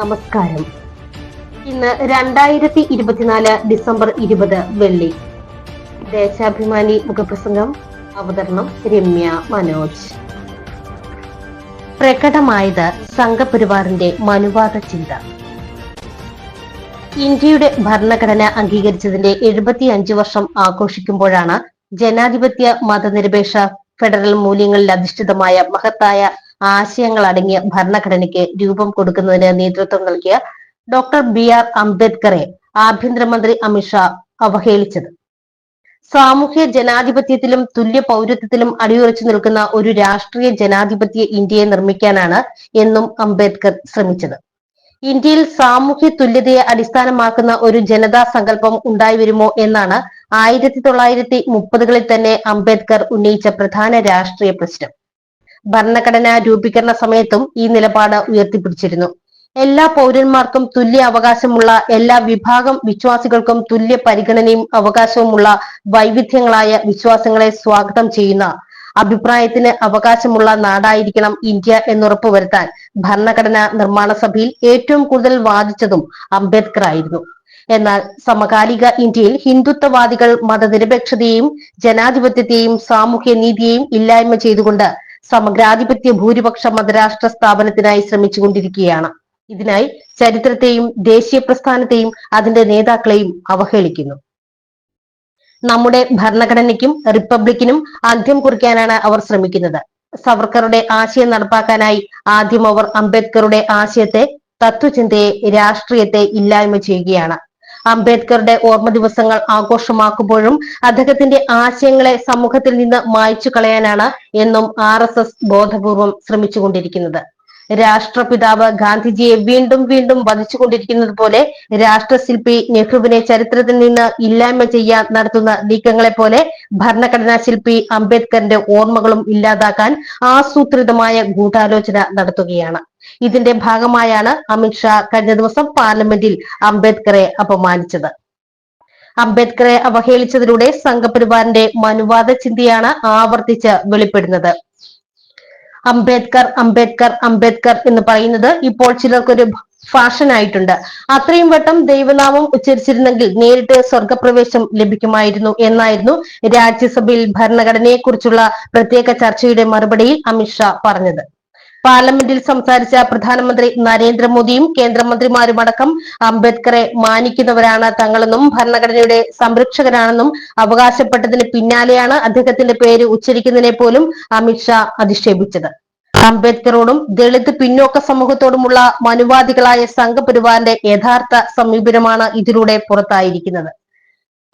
നമസ്കാരം. ഇന്ന് രണ്ടായിരത്തി ഇരുപത്തിനാല് ഡിസംബർ ഇരുപത് വെള്ളി. ദേശാഭിമാനി മുഖപ്രസംഗം അവതരണം രമ്യ മനോജ്. പ്രകടമായത് സംഘപരിവാറിന്റെ മനുവാദ ചിന്ത. ഇന്ത്യയുടെ ഭരണഘടന അംഗീകരിച്ചതിന്റെ എഴുപത്തി അഞ്ച് വർഷം ആഘോഷിക്കുമ്പോഴാണ് ജനാധിപത്യ മതനിരപേക്ഷ ഫെഡറൽ മൂല്യങ്ങളിൽ അധിഷ്ഠിതമായ മഹത്തായ ആശയങ്ങൾ അടങ്ങിയ ഭരണഘടനയ്ക്ക് രൂപം കൊടുക്കുന്നതിന് നേതൃത്വം നൽകിയ ഡോക്ടർ ബി ആർ അംബേദ്കറെ ആഭ്യന്തരമന്ത്രി അമിത്ഷാ അവഹേളിച്ചത്. സാമൂഹ്യ ജനാധിപത്യത്തിലും തുല്യ പൗരത്വത്തിലും അടിയുറച്ചു നിൽക്കുന്ന ഒരു രാഷ്ട്രീയ ജനാധിപത്യ ഇന്ത്യയെ നിർമ്മിക്കാനാണ് എന്നും അംബേദ്കർ ശ്രമിച്ചത്. ഇന്ത്യയിൽ സാമൂഹ്യ തുല്യതയെ അടിസ്ഥാനമാക്കുന്ന ഒരു ജനതാ സങ്കല്പം ഉണ്ടായി വരുമോ എന്നാണ് ആയിരത്തി തൊള്ളായിരത്തി മുപ്പതുകളിൽ തന്നെ അംബേദ്കർ ഉന്നയിച്ച പ്രധാന രാഷ്ട്രീയ പ്രശ്നം. ഭരണഘടനാ രൂപീകരണ സമയത്തും ഈ നിലപാട് ഉയർത്തിപ്പിടിച്ചിരുന്നു. എല്ലാ പൗരന്മാർക്കും തുല്യ അവകാശമുള്ള എല്ലാ വിഭാഗം വിശ്വാസികൾക്കും തുല്യ പരിഗണനയും അവകാശവുമുള്ള വൈവിധ്യങ്ങളായ വിശ്വാസങ്ങളെ സ്വാഗതം ചെയ്യുന്ന അഭിപ്രായത്തിന് അവകാശമുള്ള നാടായിരിക്കണം ഇന്ത്യ എന്നുറപ്പുവരുത്താൻ ഭരണഘടനാ നിർമ്മാണ സഭയിൽ ഏറ്റവും കൂടുതൽ വാദിച്ചതും അംബേദ്കർ ആയിരുന്നു എന്നാൽ സമകാലിക ഇന്ത്യയിൽ ഹിന്ദുത്വവാദികൾ മതനിരപേക്ഷതയെയും ജനാധിപത്യത്തെയും സാമൂഹ്യ നീതിയെയും ഇല്ലായ്മ ചെയ്തുകൊണ്ട് സമഗ്രാധിപത്യ ഭൂരിപക്ഷ മതരാഷ്ട്ര സ്ഥാപനത്തിനായി ശ്രമിച്ചുകൊണ്ടിരിക്കുകയാണ്. ഇതിനായി ചരിത്രത്തെയും ദേശീയ പ്രസ്ഥാനത്തെയും അതിന്റെ നേതാക്കളെയും അവഹേളിക്കുന്നു. നമ്മുടെ ഭരണഘടനയ്ക്കും റിപ്പബ്ലിക്കിനും അന്ത്യം കുറിക്കാനാണ് അവർ ശ്രമിക്കുന്നത്. സവർക്കറുടെ ആശയം നടപ്പാക്കാനായി ആദ്യം അവർ അംബേദ്കറുടെ ആശയത്തെ തത്വചിന്തയെ രാഷ്ട്രീയത്തെ ഇല്ലായ്മ ചെയ്യുകയാണ്. അംബേദ്കറുടെ ഓർമ്മ ദിവസങ്ങൾ ആഘോഷമാക്കുമ്പോഴും അദ്ദേഹത്തിന്റെ ആശയങ്ങളെ സമൂഹത്തിൽ നിന്ന് മായ്ച്ചു കളയാനാണ് എന്നും ആർ എസ് എസ് ബോധപൂർവം ശ്രമിച്ചുകൊണ്ടിരിക്കുന്നത്. രാഷ്ട്രപിതാവ് ഗാന്ധിജിയെ വീണ്ടും വീണ്ടും വധിച്ചുകൊണ്ടിരിക്കുന്നത് പോലെ രാഷ്ട്രശില്പി നെഹ്റുവിനെ ചരിത്രത്തിൽ നിന്ന് ഇല്ലായ്മ ചെയ്യാൻ നടത്തുന്ന നീക്കങ്ങളെ പോലെ ഭരണഘടനാ ശില്പി അംബേദ്കറിന്റെ ഓർമ്മകളും ഇല്ലാതാക്കാൻ ആസൂത്രിതമായ ഗൂഢാലോചന നടത്തുകയാണ്. ഇതിന്റെ ഭാഗമായാണ് അമിത്ഷാ കഴിഞ്ഞ ദിവസം പാർലമെന്റിൽ അംബേദ്കറെ അപമാനിച്ചത്. അംബേദ്കറെ അവഹേളിച്ചതിലൂടെ സംഘപരിവാറിന്റെ മനുവാദ ചിന്തയാണ് ആവർത്തിച്ച് വെളിപ്പെടുന്നത്. അംബേദ്കർ അംബേദ്കർ അംബേദ്കർ എന്ന് പറയുന്നത് ഇപ്പോൾ ചിലർക്കൊരു ഫാഷൻ ആയിട്ടുണ്ട് അത്രയും വട്ടം ദൈവനാമം ഉച്ചരിച്ചിരുന്നെങ്കിൽ നേരിട്ട് സ്വർഗപ്രവേശം ലഭിക്കുമായിരുന്നു എന്നായിരുന്നു രാജ്യസഭയിൽ ഭരണഘടനയെക്കുറിച്ചുള്ള പ്രത്യേക ചർച്ചയുടെ മറുപടിയിൽ അമിത്ഷാ പറഞ്ഞത്. പാർലമെന്റിൽ സംസാരിച്ച പ്രധാനമന്ത്രി നരേന്ദ്രമോദിയും കേന്ദ്രമന്ത്രിമാരുമടക്കം അംബേദ്കറെ മാനിക്കുന്നവരാണ് തങ്ങളെന്നും ഭരണഘടനയുടെ സംരക്ഷകരാണെന്നും അവകാശപ്പെട്ടതിന് പിന്നാലെയാണ് അദ്ദേഹത്തിന്റെ പേര് ഉച്ചരിക്കുന്നതിനെ പോലും അമിത്ഷാ അധിക്ഷേപിച്ചത്. അംബേദ്കറോടും ദളിത് പിന്നോക്ക സമൂഹത്തോടുമുള്ള മനുവാദികളായ സംഘപരിവാറിന്റെ യഥാർത്ഥ സമീപനമാണ് ഇതിലൂടെ പുറത്തായിരിക്കുന്നത്.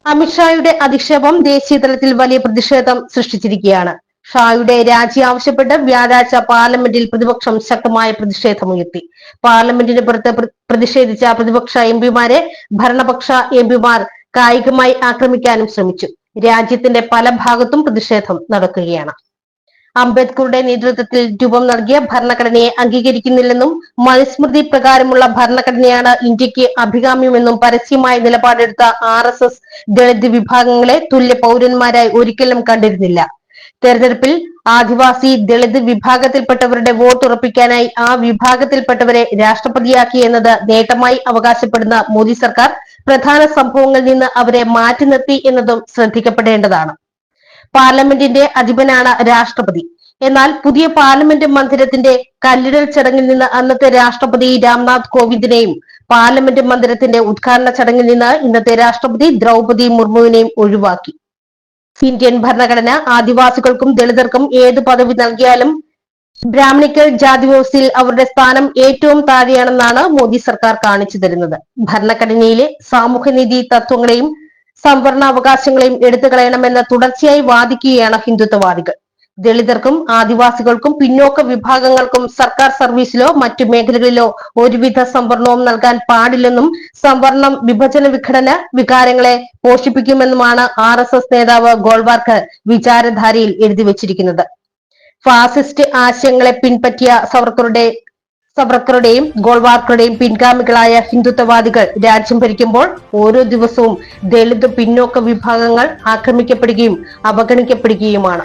അമിത്ഷായുടെ അധിക്ഷേപം ദേശീയതലത്തിൽ വലിയ പ്രതിഷേധം സൃഷ്ടിച്ചിരിക്കുകയാണ്. ഷായുടെ രാജി ആവശ്യപ്പെട്ട് വ്യാഴാഴ്ച പാർലമെന്റിൽ പ്രതിപക്ഷം ശക്തമായ പ്രതിഷേധമുയർത്തി. പാർലമെന്റിന് പുറത്ത് പ്രതിഷേധിച്ച പ്രതിപക്ഷ എം പിമാരെ ഭരണപക്ഷ എം പിമാർ കായികമായി ആക്രമിക്കാനും ശ്രമിച്ചു. രാജ്യത്തിന്റെ പല ഭാഗത്തും പ്രതിഷേധം നടക്കുകയാണ്. അംബേദ്കറുടെ നേതൃത്വത്തിൽ രൂപം നൽകിയ ഭരണഘടനയെ അംഗീകരിക്കുന്നില്ലെന്നും മനുസ്മൃതി പ്രകാരമുള്ള ഭരണഘടനയാണ് ഇന്ത്യയ്ക്ക് അഭികാമ്യമെന്നും പരസ്യമായ നിലപാടെടുത്ത ആർ എസ് എസ് ദളിത് വിഭാഗങ്ങളെ തുല്യ പൗരന്മാരായി ഒരിക്കലും കണ്ടിരുന്നില്ല. തെരഞ്ഞെടുപ്പിൽ ആദിവാസി ദളിത് വിഭാഗത്തിൽപ്പെട്ടവരുടെ വോട്ട് ഉറപ്പിക്കാനായി ആ വിഭാഗത്തിൽപ്പെട്ടവരെ രാഷ്ട്രപതിയാക്കി എന്നത് നേട്ടമായി അവകാശപ്പെടുന്ന മോദി സർക്കാർ പ്രധാന സംഭവങ്ങളിൽ നിന്ന് അവരെ മാറ്റി നിർത്തി എന്നതും ശ്രദ്ധിക്കപ്പെടേണ്ടതാണ്. പാർലമെന്റിന്റെ അധിപനാണ് രാഷ്ട്രപതി. എന്നാൽ പുതിയ പാർലമെന്റ് മന്ദിരത്തിന്റെ കല്ലിടൽ ചടങ്ങിൽ നിന്ന് അന്നത്തെ രാഷ്ട്രപതി രാംനാഥ് കോവിന്ദിനെയും പാർലമെന്റ് മന്ദിരത്തിന്റെ ഉദ്ഘാടന ചടങ്ങിൽ നിന്ന് ഇന്നത്തെ രാഷ്ട്രപതി ദ്രൗപതി മുർമുവിനെയും ഒഴിവാക്കി. ഇന്ത്യൻ ഭരണഘടന ആദിവാസികൾക്കും ദളിതർക്കും ഏത് പദവി നൽകിയാലും ബ്രാഹ്മണിക്കൽ ജാതി വ്യവസ്ഥയിൽ അവരുടെ സ്ഥാനം ഏറ്റവും താഴെയാണെന്നാണ് മോദി സർക്കാർ കാണിച്ചു തരുന്നത്. ഭരണഘടനയിലെ സാമൂഹ്യനീതി തത്വങ്ങളെയും സംവരണാവകാശങ്ങളെയും എടുത്തു കളയണമെന്ന് തുടർച്ചയായി വാദിക്കുകയാണ് ഹിന്ദുത്വവാദികൾ. ദളിതർക്കും ആദിവാസികൾക്കും പിന്നോക്ക വിഭാഗങ്ങൾക്കും സർക്കാർ സർവീസിലോ മറ്റു മേഖലകളിലോ ഒരുവിധ സംവരണവും നൽകാൻ പാടില്ലെന്നും സംവരണം വിഭജന വിഘടന വികാരങ്ങളെ പോഷിപ്പിക്കുമെന്നുമാണ് ആർ എസ് എസ് നേതാവ് ഗോൾവാർക്ക് വിചാരധാരയിൽ എഴുതി വച്ചിരിക്കുന്നത്. ഫാസിസ്റ്റ് ആശയങ്ങളെ പിൻപറ്റിയ സവർക്കറുടെ സവർക്കറുടെയും ഗോൾവാർക്കറുടെയും പിൻഗാമികളായ ഹിന്ദുത്വവാദികൾ രാജ്യം ഭരിക്കുമ്പോൾ ഓരോ ദിവസവും ദളിത് പിന്നോക്ക വിഭാഗങ്ങൾ ആക്രമിക്കപ്പെടുകയും അവഗണിക്കപ്പെടുകയുമാണ്.